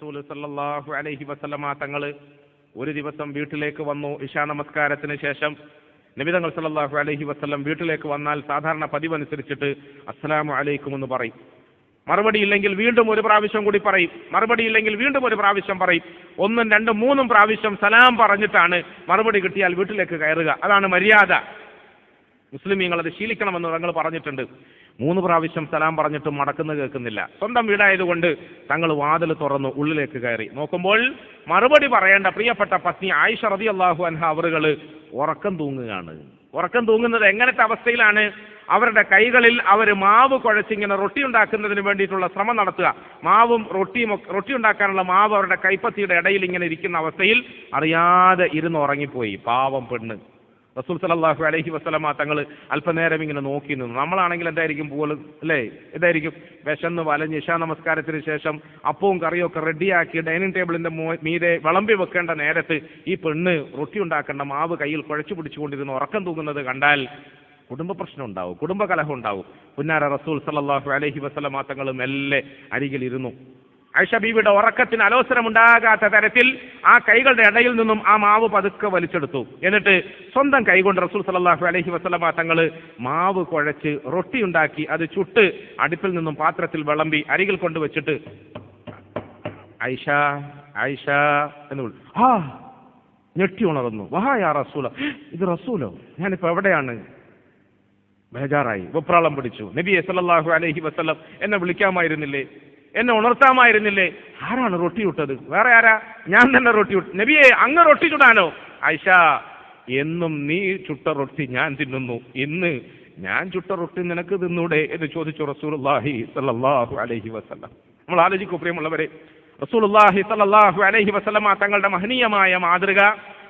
റസൂൽ അലൈഹി വസല്ലമ തങ്ങൾ ഒരു ദിവസം വീട്ടിലേക്ക് വന്നു ഇഷാ നമസ്കാരത്തിന് ശേഷം നബിതങ്ങൾ സല്ലല്ലാഹു അലൈഹി വസല്ലം വീട്ടിലേക്ക് വന്നാൽ സാധാരണ പതിവനുസരിച്ചിട്ട് അസ്സലാമു അലൈക്കും എന്ന് പറയും. മറുപടി ഇല്ലെങ്കിൽ വീണ്ടും ഒരു പ്രാവശ്യം കൂടി പറയും. മറുപടി ഇല്ലെങ്കിൽ വീണ്ടും ഒരു പ്രാവശ്യം പറയും. ഒന്നും രണ്ടും മൂന്നും പ്രാവശ്യം സലാം പറഞ്ഞിട്ടാണ് മറുപടി കിട്ടിയാൽ വീട്ടിലേക്ക് കയറുക. അതാണ് മര്യാദ. മുസ്ലിമീങ്ങൾ അത് ശീലിക്കണമെന്ന് തങ്ങൾ പറഞ്ഞിട്ടുണ്ട്. മൂന്ന് പ്രാവശ്യം സലാം പറഞ്ഞിട്ട് മടക്കുന്ന കേൾക്കുന്നില്ല. സ്വന്തം വീടായതുകൊണ്ട് തങ്ങൾ വാതിൽ തുറന്നു ഉള്ളിലേക്ക് കയറി. നോക്കുമ്പോൾ മറുപടി പറയേണ്ട പ്രിയപ്പെട്ട പത്നി ആയിഷ റതി അള്ളാഹു അൻഹ അവറുകൾ ഉറക്കം തൂങ്ങുകയാണ്. ഉറക്കം തൂങ്ങുന്നത് എങ്ങനത്തെ അവസ്ഥയിലാണ്? അവരുടെ കൈകളിൽ അവർ മാവ് കുഴച്ചിങ്ങനെ റൊട്ടി ഉണ്ടാക്കുന്നതിന് വേണ്ടിയിട്ടുള്ള ശ്രമം നടത്തുക. മാവും റൊട്ടിയും റൊട്ടി ഉണ്ടാക്കാനുള്ള മാവ് അവരുടെ കൈപ്പത്തിയുടെ ഇടയിൽ ഇങ്ങനെ ഇരിക്കുന്ന അവസ്ഥയിൽ അറിയാതെ ഇരുന്ന് ഉറങ്ങിപ്പോയി. പാവം പെണ്ണ്. റസൂൽ സലാഹു അലഹി വസ്ലമ തങ്ങൾ അല്പനേരം ഇങ്ങനെ നോക്കി നിന്നു. നമ്മളാണെങ്കിൽ എന്തായിരിക്കും പോലും അല്ലേ? എന്തായിരിക്കും? വിശന്ന് വലഞ്ഞ് ഇഷാ നമസ്കാരത്തിന് ശേഷം അപ്പവും കറിയും ഒക്കെ റെഡിയാക്കി ഡൈനിങ് ടേബിളിന്റെ മീതെ വിളമ്പി വെക്കേണ്ട നേരത്ത് ഈ പെണ്ണ് റൊട്ടി ഉണ്ടാക്കേണ്ട മാവ് കയ്യിൽ കുഴച്ചു പിടിച്ചുകൊണ്ടിരുന്ന് ഉറക്കം തൂങ്ങുന്നത് കണ്ടാൽ കുടുംബ പ്രശ്നം ഉണ്ടാവും കുടുംബ കലഹം ഉണ്ടാവും. പുന്നാര റസൂൽ സല്ലല്ലാഹു അലഹി വസ്ലമ തങ്ങളും മെല്ലെ അരികിലിരുന്നു. ആയിഷ ബീവിയുടെ ഉറക്കത്തിന് അലോസരമുണ്ടാകാത്ത തരത്തിൽ ആ കൈകളുടെ ഇടയിൽ നിന്നും ആ മാവ് പതുക്കെ വലിച്ചെടുത്തു. എന്നിട്ട് സ്വന്തം കൈകൊണ്ട് റസൂൽ സലാഹു അലഹി വസ്ലമ തങ്ങൾ മാവ് കുഴച്ച് റൊട്ടി ഉണ്ടാക്കി അത് ചുട്ട് അടുപ്പിൽ നിന്നും പാത്രത്തിൽ വിളമ്പി അരികിൽ കൊണ്ടുവച്ചിട്ട് ഐഷ ഐഷ എന്ന് ആ ഞെട്ടി ഉണർന്നു. വഹാ യാ റസൂല. ഇത് റസൂലോ? ഞാനിപ്പോ എവിടെയാണ്? ബേജാറായി. വെപ്രാളം പിടിച്ചു. നബി സല്ലല്ലാഹു അലഹി വസ്ലം എന്നെ വിളിക്കാമായിരുന്നില്ലേ? എന്നെ ഉണർത്താമായിരുന്നില്ലേ? ആരാണ് റൊട്ടി ചുട്ടത് വേറെ ആരാ? ഞാൻ തന്നെ റൊട്ടി ചുട്ടു നബിയെ അങ്ങ് റൊട്ടി ചുടാനോ? ആയിഷ എന്നും നീ ചുട്ട റൊട്ടി ഞാൻ തിന്നുന്നു. ഇന്ന് ഞാൻ ചുട്ട റൊട്ടി നിനക്ക് തിന്നൂടെ എന്ന് ചോദിച്ചു റസൂലുള്ളാഹി സല്ലല്ലാഹു അലൈഹി വസല്ലം. നമ്മൾ ആലോചിക്കൂ പ്രിയമുള്ളവരെ. റസൂലുള്ളാഹി സല്ലല്ലാഹു അലൈഹി വസല്ലമ തങ്ങളുടെ മഹനീയമായ മാതൃക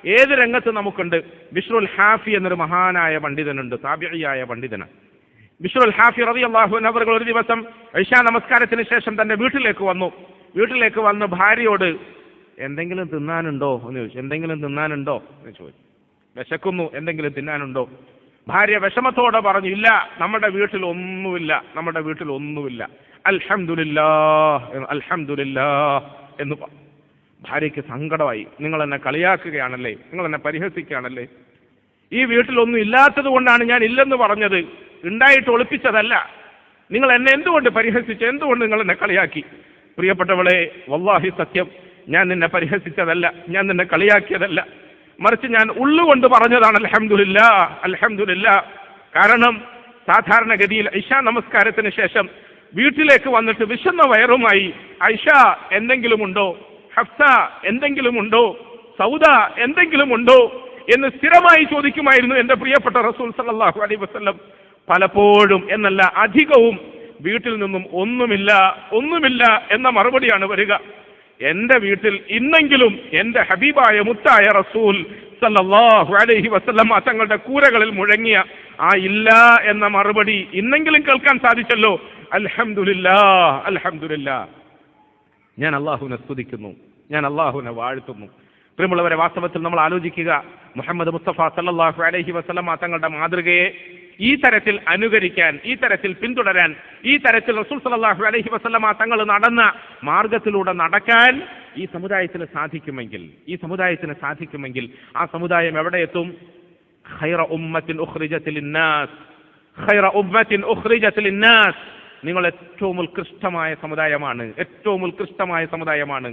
ഏത് രംഗത്ത് നമുക്കുണ്ട്? ബിഷ്റുൽ ഹാഫി എന്നൊരു മഹാനായ പണ്ഡിതനുണ്ട് താബിയായ പണ്ഡിതനാണ്. ബിഷ്റുൽ ഹാഫി റബി അള്ളാഹു അവർ ഒരു ദിവസം ഐഷാ നമസ്കാരത്തിന് ശേഷം തന്റെ വീട്ടിലേക്ക് വന്നു. വീട്ടിലേക്ക് വന്ന് ഭാര്യയോട് എന്തെങ്കിലും തിന്നാനുണ്ടോ? എന്ന് ചോദിച്ചു. എന്തെങ്കിലും തിന്നാനുണ്ടോ? എന്ന് ചോദിച്ചു. വിശക്കുന്നു. എന്തെങ്കിലും തിന്നാനുണ്ടോ? ഭാര്യ വിഷമത്തോടെ പറഞ്ഞു ഇല്ല നമ്മുടെ വീട്ടിൽ ഒന്നുമില്ല. നമ്മുടെ വീട്ടിൽ ഒന്നുമില്ല. അൽഹംദുലില്ലാ അൽഹംദുലില്ലാ എന്ന് പറഞ്ഞു. ഭാര്യയ്ക്ക് സങ്കടമായി. നിങ്ങൾ എന്നെ കളിയാക്കുകയാണല്ലേ? നിങ്ങൾ എന്നെ പരിഹസിക്കുകയാണല്ലേ? ഈ വീട്ടിലൊന്നും ഇല്ലാത്തത് കൊണ്ടാണ് ഞാൻ ഇല്ലെന്ന് പറഞ്ഞത്. ഉണ്ടായിട്ട് ഒളിപ്പിച്ചതല്ല. നിങ്ങൾ എന്നെ എന്തുകൊണ്ട് പരിഹസിച്ചു എന്തുകൊണ്ട് നിങ്ങൾ എന്നെ കളിയാക്കി? പ്രിയപ്പെട്ടവളെ വല്ലാഹി സത്യം. ഞാൻ നിന്നെ പരിഹസിച്ചതല്ല ഞാൻ നിന്നെ കളിയാക്കിയതല്ല. മറിച്ച് ഞാൻ ഉള്ളുകൊണ്ട് പറഞ്ഞതാണ് അലഹമില്ല അലഹമില്ല കാരണം സാധാരണഗതിയിൽ ഐഷ നമസ്കാരത്തിന് ശേഷം വീട്ടിലേക്ക് വന്നിട്ട് വിശന്ന വയറുമായി ഐഷ എന്തെങ്കിലും ഉണ്ടോ? ഹഫ്സ എന്തെങ്കിലും ഉണ്ടോ? സൗദ എന്തെങ്കിലും ഉണ്ടോ? എന്ന് സ്ഥിരമായി ചോദിക്കുമായിരുന്നു എന്റെ പ്രിയപ്പെട്ട റസൂൽ സല്ലല്ലാഹു അലൈ വസല്ലം. പലപ്പോഴും എന്നല്ല അധികവും വീട്ടിൽ നിന്നും ഒന്നുമില്ല ഒന്നുമില്ല എന്ന മറുപടിയാണ് വരിക. എന്റെ വീട്ടിൽ ഇന്നെങ്കിലും എന്റെ ഹബീബായ മുത്തായ റസൂൽ സല്ലാഹു അലൈഹി വസ്ലം തങ്ങളുടെ കൂരകളിൽ മുഴങ്ങിയ ആ ഇല്ല എന്ന മറുപടി ഇന്നെങ്കിലും കേൾക്കാൻ സാധിച്ചല്ലോ. അൽഹംദുലില്ലാ അൽഹംദുലില്ലാ ഞാൻ അള്ളാഹുവിനെ സ്തുതിക്കുന്നു ഞാൻ അള്ളാഹുവിനെ വാഴ്ത്തുന്നു. പ്രിയമുള്ളവരെ വാസ്തവത്തിൽ നമ്മൾ ആലോചിക്കുക മുഹമ്മദ് മുസ്തഫ സല്ലാഹു അലഹി വസ്ലമ തങ്ങളുടെ മാതൃകയെ ഈ തരത്തിൽ അനുകരിക്കാൻ ഈ തരത്തിൽ പിന്തുടരാൻ ഈ തരത്തിൽ റസൂൽ സല്ലല്ലാഹു അലഹി വസ്ലമ തങ്ങൾ നടന്ന മാർഗത്തിലൂടെ നടക്കാൻ ഈ സമുദായത്തിന് സാധിക്കുമെങ്കിൽ ഈ സമുദായത്തിന് സാധിക്കുമെങ്കിൽ ആ സമുദായം എവിടെ എത്തും? ഖൈറ ഉമ്മത്തിൻ ഖൈറ ഉമ്മത്തിൻ ഉഖ്രിജത്തിൽ നിങ്ങൾ ഏറ്റവും ഉത്കൃഷ്ടമായ സമുദായമാണ് ഏറ്റവും ഉത്കൃഷ്ടമായ സമുദായമാണ്.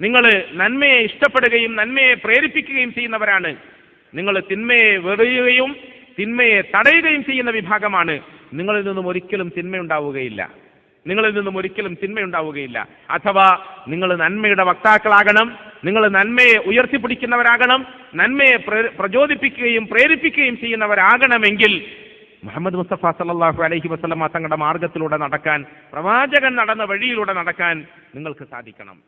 നിങ്ങൾ നന്മയെ ഇഷ്ടപ്പെടുകയും നന്മയെ പ്രേരിപ്പിക്കുകയും ചെയ്യുന്നവരാണ്. നിങ്ങൾ തിന്മയെ വെറുകയും തിന്മയെ തടയുകയും ചെയ്യുന്ന വിഭാഗമാണ്. നിങ്ങളിൽ നിന്നും ഒരിക്കലും തിന്മയുണ്ടാവുകയില്ല. നിങ്ങളിൽ നിന്നും ഒരിക്കലും തിന്മയുണ്ടാവുകയില്ല. അഥവാ നിങ്ങൾ നന്മയുടെ വക്താക്കളാകണം നിങ്ങൾ നന്മയെ ഉയർത്തിപ്പിടിക്കുന്നവരാകണം നന്മയെ പ്ര- പ്രചോദിപ്പിക്കുകയും പ്രേരിപ്പിക്കുകയും ചെയ്യുന്നവരാകണമെങ്കിൽ മുഹമ്മദ് മുസ്തഫ സല്ലല്ലാഹു അലഹി വസ്ലമ തങ്ങളുടെ മാർഗത്തിലൂടെ നടക്കാൻ പ്രവാചകൻ നടന്ന വഴിയിലൂടെ നടക്കാൻ നിങ്ങൾക്ക് സാധിക്കണം.